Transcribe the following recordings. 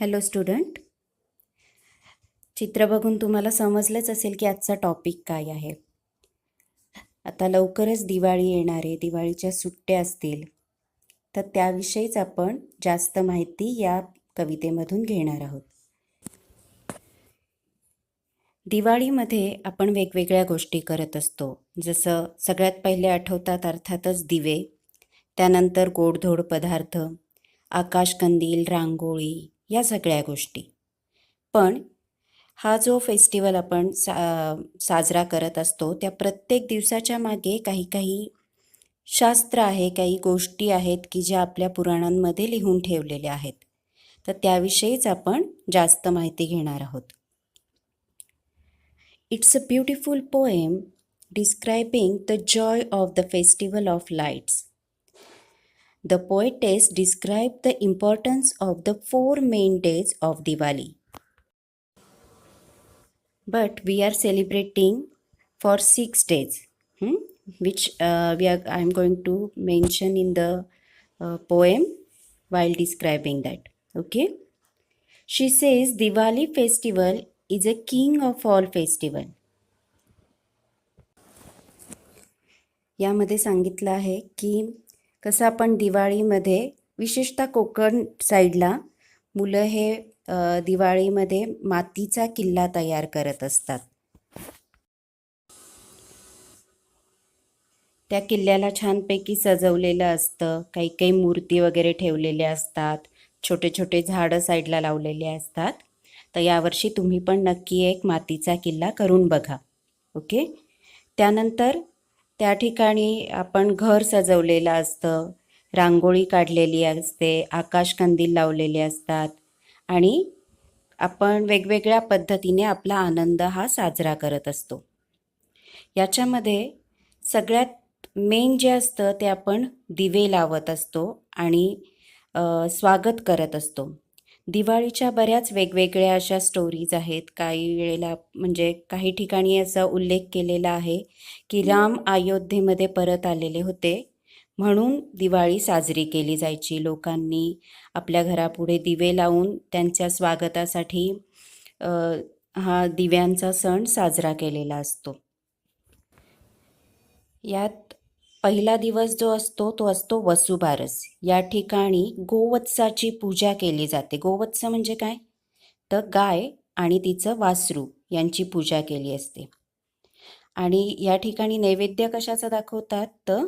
Hello student. चित्र बघून तुम्हाला समजलंच असेल की आजचा टॉपिक काय आहे. आता लवकरच दिवाळी येणार आहे दिवाळीच्या सुट्ट्या असतील. तर त्याविषयीच आपण जास्त माहिती या कवितेमधून घेणार आहोत. दिवाळीमध्ये आपण वेगवेगळ्या गोष्टी करत असतो. जसं सगळ्यात पहिले आठवतात अर्थातच दिवे त्यानंतर गोडधोड पदार्थ आकाशकंदील रांगोळी या सगळ्या गोष्टी. पण हा जो फेस्टिवल आपण सा साजरा करत असतो त्या प्रत्येक दिवसाच्या मागे काही काही शास्त्र आहे काही गोष्टी आहेत की ज्या आपल्या पुराणांमध्ये लिहून ठेवलेल्या आहेत. तर त्याविषयीच आपण जास्त माहिती घेणार आहोत. It's a beautiful poem describing the joy of the festival of lights The poetess described the importance of the four main days of Diwali. But we are celebrating for six days, hmm, which uh, we are. I am going to mention in the uh, poem while describing that. Okay. She says Diwali festival is a king of all festival. यामध्ये सांगितलं आहे की कसं आपण दिवाळीमध्ये विशेषतः कोकण साईडला मुलं हे दिवाळीमध्ये मातीचा किल्ला तयार करत असतात. त्या किल्ल्याला छानपैकी सजवलेलं असतं. काही काही मूर्ती वगैरे ठेवलेल्या असतात. छोटे छोटे झाडं साईडला लावलेले असतात. तर यावर्षी तुम्ही पण नक्की एक मातीचा किल्ला करून बघा. ओके? त्यानंतर त्या ठिकाणी आपण घर सजवलेलं असतं. रांगोळी काढलेली असते आकाशकंदील लावलेले असतात आणि आपण वेगवेगळ्या पद्धतीने आपला आनंद हा साजरा करत असतो. याच्यामध्ये सगळ्यात मेन जे असतं ते आपण दिवे लावत असतो आणि स्वागत करत असतो. दिवाळीच्या बऱ्याच वेगवेगळ्या अशा स्टोरीज आहेत. काही वेळेला म्हणजे काही ठिकाणी असा उल्लेख केलेला आहे की राम अयोध्येमध्ये परत आलेले होते. म्हणून दिवाळी साजरी केली जायची. लोकांनी आपल्या घरापुढे दिवे लावून त्यांच्या स्वागतासाठी हा दिव्यांचा सण साजरा केलेला असतो. यात पहिला दिवस जो असतो तो असतो वसुबारस. या ठिकाणी गोवत्साची पूजा केली जाते. गोवत्स म्हणजे काय? तर गाय आणि तिचं वासरू यांची पूजा केली असते. आणि या ठिकाणी नैवेद्य कशाचा दाखवतात? तर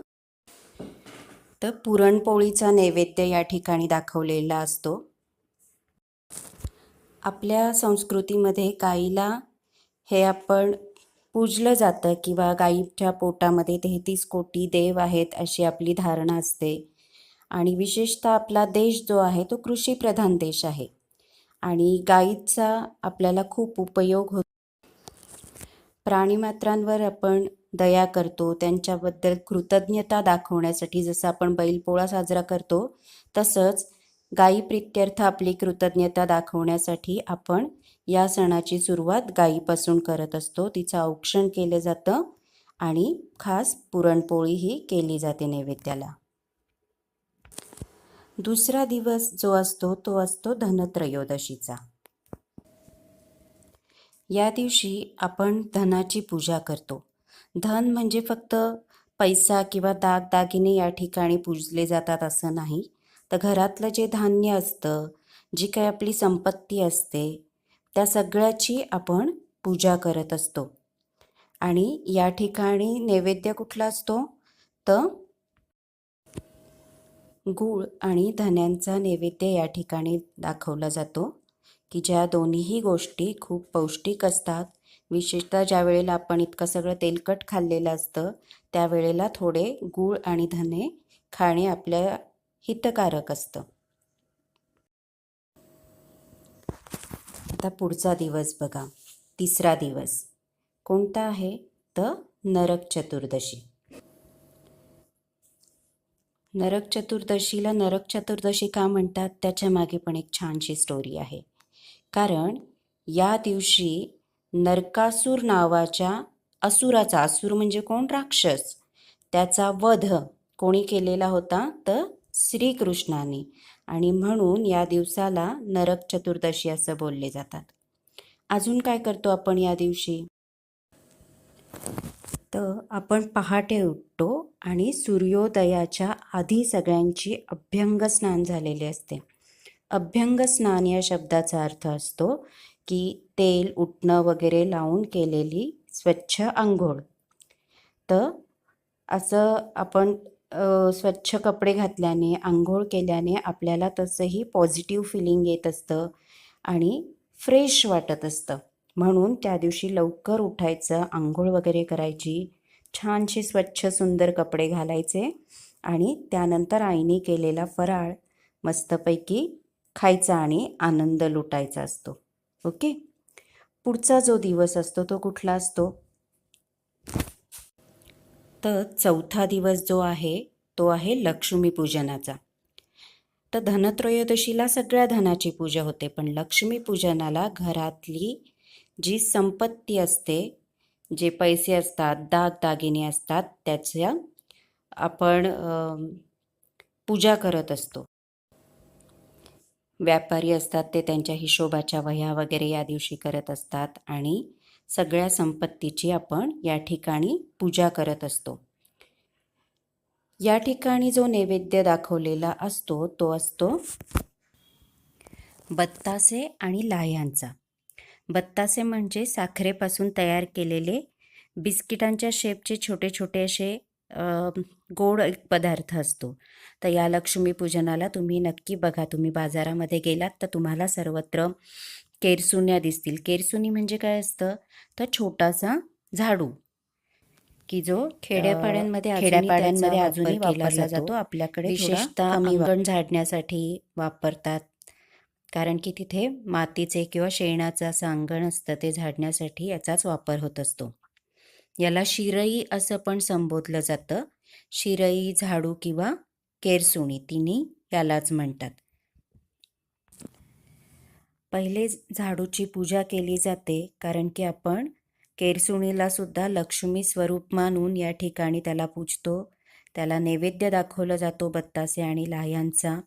तर पुरणपोळीचा नैवेद्य या ठिकाणी दाखवलेला असतो. आपल्या संस्कृतीमध्ये गाईला हे आपण पूजलं जातं किंवा गाईच्या पोटामध्ये तेहतीस कोटी देव आहेत अशी आपली धारणा असते. आणि विशेषतः आपला देश जो आहे तो कृषीप्रधान देश आहे. आणि गाईचा आपल्याला खूप उपयोग होतो. प्राणीमात्रांवर आपण दया करतो त्यांच्याबद्दल कृतज्ञता दाखवण्यासाठी जसं आपण बैलपोळा साजरा करतो तसंच गायी प्रित्यर्थ आपली कृतज्ञता दाखवण्यासाठी आपण या सणाची सुरुवात गाईपासून करत असतो. तिचं औक्षण केलं जातं आणि खास पुरणपोळी ही केली जाते नैवेद्याला. दुसरा दिवस जो असतो तो असतो धनत्रयोदशीचा. या दिवशी आपण धनाची पूजा करतो. धन म्हणजे फक्त पैसा किंवा दागदागिने या ठिकाणी पूजले जातात असं नाही. तर घरातलं जे धान्य असतं जी काही आपली संपत्ती असते त्या सगळ्याची आपण पूजा करत असतो. आणि या ठिकाणी नैवेद्य कुठला असतो? तर गूळ आणि धन्यांचा नैवेद्य या ठिकाणी दाखवला जातो की ज्या दोन्हीही गोष्टी खूप पौष्टिक असतात. विशेषतः ज्या वेळेला आपण इतकं सगळं तेलकट खाल्लेलं असतं त्यावेळेला थोडे गूळ आणि धने खाणे आपल्या हितकारक असतं. आता पुढचा दिवस बघा. तिसरा दिवस. कोणता आहे? तर नरक चतुर्दशी. नरक चतुर्दशीला नरक चतुर्दशी का म्हणतात? त्याच्यामागे पण एक छानशी स्टोरी आहे. कारण या दिवशी नरकासूर नावाच्या असुराचा असुर म्हणजे कोण? राक्षस. त्याचा वध कोणी केलेला होता? तर श्रीकृष्णाने. आणि म्हणून या दिवसाला नरक चतुर्दशी असं बोलले जातात. अजून काय करतो आपण या दिवशी? तर आपण पहाटे उठतो आणि सूर्योदयाच्या आधी सगळ्यांची अभ्यंग स्नान झालेले असते. अभ्यंग स्नान या शब्दाचा अर्थ असतो की तेल उठणं वगैरे लावून केलेली स्वच्छ आंघोळ. तर असं आपण स्वच्छ कपडे घातल्याने आंघोळ केल्याने आपल्याला तसंही पॉझिटिव्ह फिलिंग येत असतं आणि फ्रेश वाटत असतं. म्हणून त्या दिवशी लवकर उठायचं आंघोळ वगैरे करायची छानसे स्वच्छ सुंदर कपडे घालायचे आणि त्यानंतर आईने केलेला फराळ मस्तपैकी खायचा आणि आनंद लुटायचा असतो. ओके? पुढचा जो दिवस असतो तो कुठला असतो? तर चौथा दिवस जो आहे तो आहे लक्ष्मीपूजनाचा तर धनत्रयोदशीला सगळ्या धनाची पूजा होते पण लक्ष्मीपूजनाला घरातली जी संपत्ती असते जे पैसे असतात दागदागिने असतात त्याच्या आपण पूजा करत असतो. व्यापारी असतात ते त्यांच्या हिशोबाच्या वह्या वगैरे या दिवशी करत असतात आणि सगळ्या संपत्तीची आपण या ठिकाणी पूजा करत असतो. या ठिकाणी जो नैवेद्य दाखवलेला असतो तो असतो बत्तासे आणि लाह्यांचा. बत्तासे म्हणजे साखरेपासून तयार केलेले बिस्किटांच्या शेपचे छोटे छोटे असे गोड एक पदार्थ असतो. तर या लक्ष्मीपूजनाला तुम्ही नक्की बघा. तुम्ही बाजारामध्ये गेलात तर तुम्हाला सर्वत्र केरसुण्या दिसतील. केरसुनी म्हणजे काय असतं? तर छोटासा झाडू. की जो खेड्यापाड्यांमध्ये खेड्यापाड्यांमध्ये अजूनही वापरला जातो. आपल्याकडे विशेषतः अंगण झाडण्यासाठी वापरतात. कारण की तिथे मातीचे किंवा शेणाचं असं अंगण असतं ते झाडण्यासाठी याचाच वापर होत असतो. याला शिरई असं पण संबोधलं जातं. शिरई झाडू किंवा केरसुणी तिन्ही यालाच म्हणतात. पहिले झाडूची पूजा केली जाते कारण की आपण केरसुणीला सुद्धा लक्ष्मी स्वरूप मानून या ठिकाणी त्याला पूजतो. त्याला नैवेद्य दाखवलं जातो बत्तासे आणि लाह्यांचा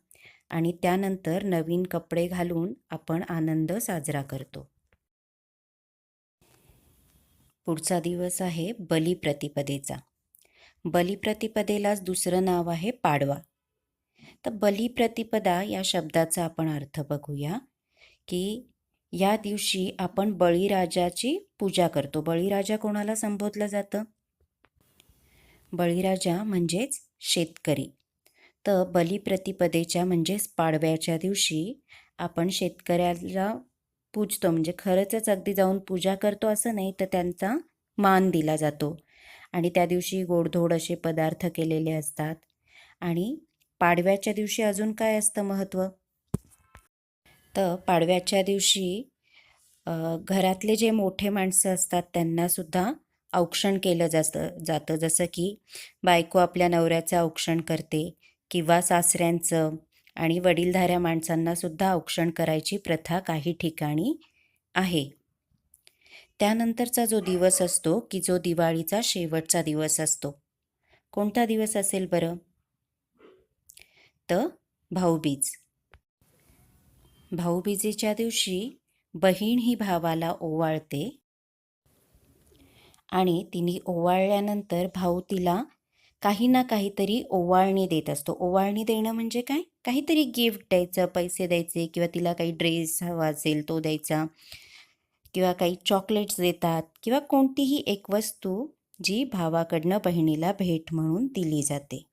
आणि त्यानंतर नवीन कपडे घालून आपण आनंद साजरा करतो. पुढचा दिवस आहे बलिप्रतिपदेचा बलिप्रतिपदेलाच दुसरं नाव आहे पाडवा. तर बलिप्रतिपदा या शब्दाचा आपण अर्थ बघूया. की या दिवशी आपण बळीराजाची पूजा करतो. बळीराजा कोणाला संबोधलं जातं? बळीराजा म्हणजेच शेतकरी. तर बलिप्रतिपदेच्या म्हणजेच पाडव्याच्या दिवशी आपण शेतकऱ्याला पूजतो. म्हणजे खरंचच अगदी जाऊन पूजा करतो असं नाही तर त्यांचा मान दिला जातो. आणि त्या दिवशी गोडधोड असे पदार्थ केलेले असतात. आणि पाडव्याच्या दिवशी अजून काय असतं महत्त्व? तर पाडव्याच्या दिवशी घरातले जे मोठे माणसं असतात त्यांनासुद्धा औक्षण केलं जातं जातं. जसं की बायको आपल्या नवऱ्याचं औक्षण करते किंवा सासऱ्यांचं आणि वडीलधाऱ्या माणसांनासुद्धा औक्षण करायची प्रथा काही ठिकाणी आहे. त्यानंतरचा जो दिवस असतो की जो दिवाळीचा शेवटचा दिवस असतो. कोणता दिवस असेल बरं? तर भाऊबीज. भाऊबीजेच्या दिवशी बहीण ही भावाला ओवाळते आणि तिने ओवाळल्यानंतर भाऊ तिला काही ना काहीतरी ओवाळणी देत असतो. ओवाळणी देणं म्हणजे काय? काहीतरी गिफ्ट द्यायचं पैसे द्यायचे किंवा तिला काही ड्रेस हवा असेल तो द्यायचा किंवा काही चॉकलेट्स देतात किंवा कोणतीही एक वस्तू जी भावाकडनं बहिणीला भेट म्हणून दिली जाते.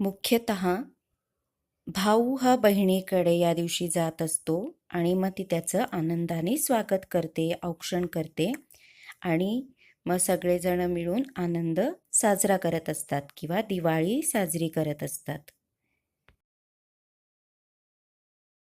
मुख्यतः भाऊ हा बहिणीकडे या दिवशी जात असतो आणि मग ती त्याचं आनंदाने स्वागत करते औक्षण करते आणि मग सगळेजण मिळून आनंद साजरा करत असतात किंवा दिवाळी साजरी करत असतात.